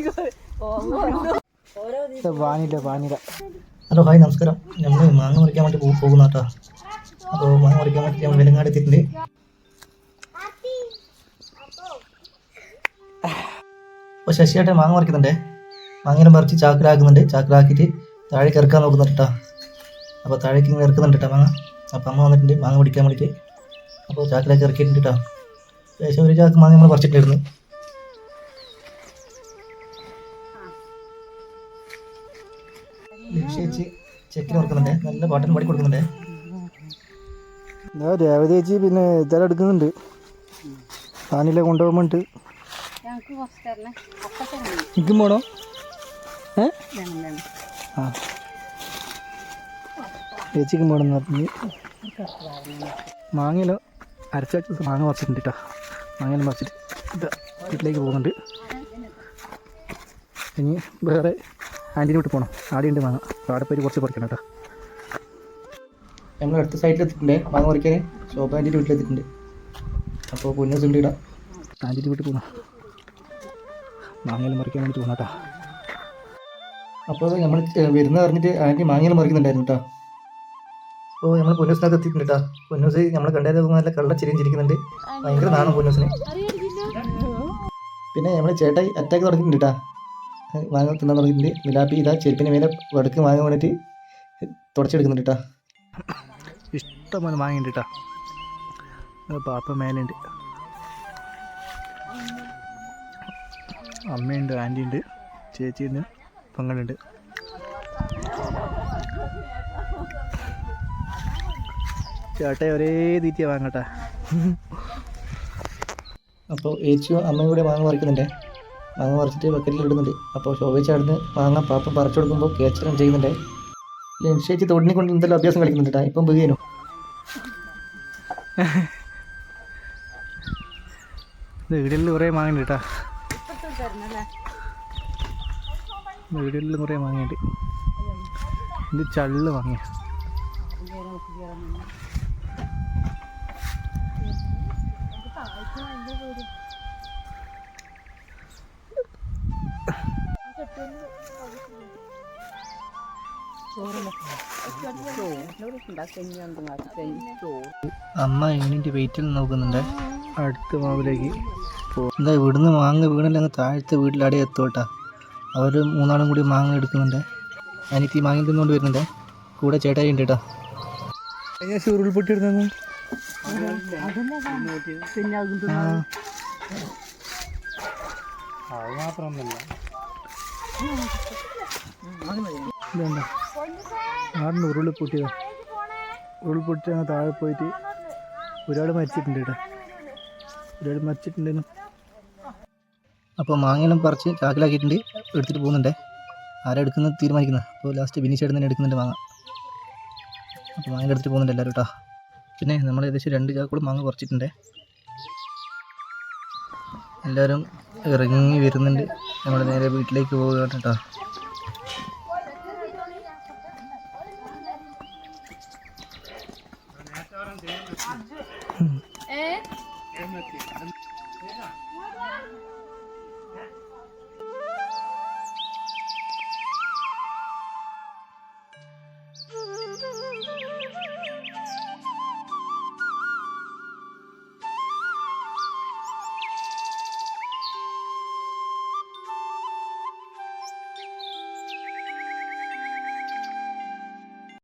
Hello hi നമസ്കാരം. നമ്മൾ മാങ്ങ മുറിക്കാൻ വേണ്ടി പോകുന്ന കേട്ടോ അപ്പോൾ മാങ്ങ മുറിക്കാൻ വേണ്ടി നമ്മൾ വെലങ്ങാട് എത്തിയിട്ടുണ്ട്. അപ്പോൾ ശശിയായിട്ട് മാങ്ങ മറിക്കുന്നുണ്ട് മാങ്ങനെ മറിച്ച് ചാക്കിലാക്കുന്നുണ്ട്. ചാക്കിലാക്കിയിട്ട് താഴേക്ക് ഇറക്കാൻ നോക്കുന്നുണ്ട് കേട്ടോ അപ്പോൾ താഴേക്ക് ഇങ്ങനെ ഇറക്കുന്നുണ്ട് കേട്ടോ മാങ്ങ. അപ്പോൾ അമ്മ വന്നിട്ടുണ്ട് മാങ്ങ പിടിക്കാൻ വേണ്ടിയിട്ട്. അപ്പോൾ ചാക്കിലേക്ക് ഇറക്കിയിട്ടുണ്ട് കേട്ടോ ഏകദേശം ഒരു ചാക്ക് മാങ്ങ നമ്മൾ പറിച്ചിട്ടായിരുന്നു ചെക്കിന് ഓർക്കുന്നുണ്ട് നല്ല പാട്ടിന് പാടി കൊടുക്കുന്നുണ്ട്. രേവതി ചേച്ചി പിന്നെ ഇതെല്ലാം എടുക്കുന്നുണ്ട്. താനില്ല കൊണ്ടുപോകുമ്പോണ്ട്. ഇക്കും പോണോ ഏ? ആ. ചേച്ചിക്കും പോണെന്ന് പറഞ്ഞു. മാങ്ങയിലോ അരച്ച വെച്ച മാങ്ങ വറച്ചിട്ടുണ്ട് കേട്ടോ മാങ്ങയിലും വറച്ചിട്ട് ഇതാ വീട്ടിലേക്ക് പോകുന്നുണ്ട്. ഇനി വേറെ ആന്റീനെ വിട്ട് പോകണം ആടെയുണ്ട് മാങ്ങ അവിടെ പോയി കുറച്ച് പറിക്കണം കേട്ടോ. ഞങ്ങൾ അടുത്ത സൈഡിൽ എത്തിയിട്ടുണ്ട്. മാങ്ങ പറിക്കാൻ ശോഭാന്റെ വീട്ടിലെത്തിയിട്ടുണ്ട് അപ്പോൾ പൊന്നൂസ് ഉണ്ട് ഇടാം ആന്റീന്റെ വീട്ടിൽ പോകണം മാങ്ങയിലും മറിക്കാൻ വേണ്ടി പോകണം കേട്ടോ. അപ്പോൾ നമ്മൾ വരുന്ന പറഞ്ഞിട്ട് ആന്റി മാങ്ങയിൽ മറിക്കുന്നുണ്ടായിരുന്നു കേട്ടോ. അപ്പോൾ നമ്മൾ പൊന്നൂസിനകത്ത് എത്തിയിട്ടുണ്ട് കേട്ടോ. പൊന്നൂസ് നമ്മൾ കണ്ടത് നല്ല കള്ള ചിരിഞ്ചിരിക്കുന്നുണ്ട് ഭയങ്കര നാണം പൊന്നൂസിന്. പിന്നെ നമ്മൾ ചേട്ടായി അറ്റാക്ക് തുടങ്ങിയിട്ടുണ്ട് കേട്ടോ. മാങ്ങ തിന്നാൻ തുടങ്ങിയിട്ടുണ്ട്. മിലാപ്പി ഇതാ ചെരുപ്പിന് മേലെ വടക്ക് വാങ്ങാൻ വേണ്ടിയിട്ട് തുടച്ചെടുക്കുന്നുണ്ട് കേട്ടോ ഇഷ്ടം പോലെ വാങ്ങിയിട്ട് കേട്ടോ പാപ്പ മേലുണ്ട് അമ്മയുണ്ട് ആന്റി ഉണ്ട് ചേച്ചിയുണ്ട് പങ്ങളുണ്ട്. ചേട്ടെ ഒരേ തീറ്റിയാണ് വാങ്ങട്ടെ അപ്പോൾ ഏച്ചിയും അമ്മയും കൂടെ വാങ്ങി പറിക്കുന്നുണ്ട് മാങ്ങ പറിച്ചിട്ട് ബക്കറ്റിൽ ഇടുന്നുണ്ട്. അപ്പോൾ ശോഭിച്ചാടുന്ന് മാങ്ങ പാപ്പ പറിച്ചു കൊടുക്കുമ്പോൾ കേച്ചറും ചെയ്യുന്നുണ്ട്. ചേച്ചി തൊടിനെ കൊണ്ട് എന്തെല്ലാം അഭ്യാസം കളിക്കുന്നുണ്ട് ഇപ്പം വീഴുന്നു വീടുകളിൽ കുറേ മാങ്ങയുണ്ട് കേട്ടാ വീടുകളിൽ കുറേ മാങ്ങയുണ്ട്. ഇത് ചള്ള് വാങ്ങിയ അമ്മ എണ്ണിന്റെ വെയിറ്റിൽ നോക്കുന്നുണ്ട്. അടുത്ത മാവിലേക്ക് എന്താ ഇവിടുന്ന് മാങ്ങ വീണല്ലേ അങ്ങ് താഴത്തെ വീട്ടിലടെ എത്തോട്ടാ. അവർ മൂന്നാളും കൂടി മാങ്ങ എടുക്കുന്നുണ്ട്. അനിയത്തി മാങ്ങ തിന്നുകൊണ്ട് വരുന്നുണ്ട്. കൂടെ ചേട്ടായി ഉണ്ട് കേട്ടോ. പിന്നെ അതും അത് മാത്രമൊന്നുമില്ല. ആടിന് ഉരുളി പൊട്ടിയതാ. ഉരുൾ പൊട്ടി അങ്ങ് താഴെ പോയിട്ട് ഒരാൾ മരിച്ചിട്ടുണ്ട് കേട്ടോ. ഒരാൾ മരിച്ചിട്ടുണ്ടെന്ന് അപ്പോൾ മാങ്ങയെല്ലാം പറിച്ച് ചാക്കിലാക്കിയിട്ടുണ്ട്. എടുത്തിട്ട് പോകുന്നുണ്ടേ. ആരാ എടുക്കുന്നത് തീരുമാനിക്കുന്നത്? അപ്പോൾ ലാസ്റ്റ് ബിനിഷ് ചേട്ടൻ തന്നെ എടുക്കുന്നുണ്ട് മാങ്ങ. അപ്പോൾ മാങ്ങ എടുത്തിട്ട് പോകുന്നുണ്ട് എല്ലാവരും കേട്ടോ. പിന്നെ നമ്മൾ ഏകദേശം രണ്ട് ചാക്കോട് മാങ്ങ പറിച്ചിട്ടുണ്ട്. എല്ലാവരും ഇറങ്ങി വരുന്നുണ്ട്. നമ്മൾ നേരെ വീട്ടിലേക്ക് പോവുക കേട്ടോ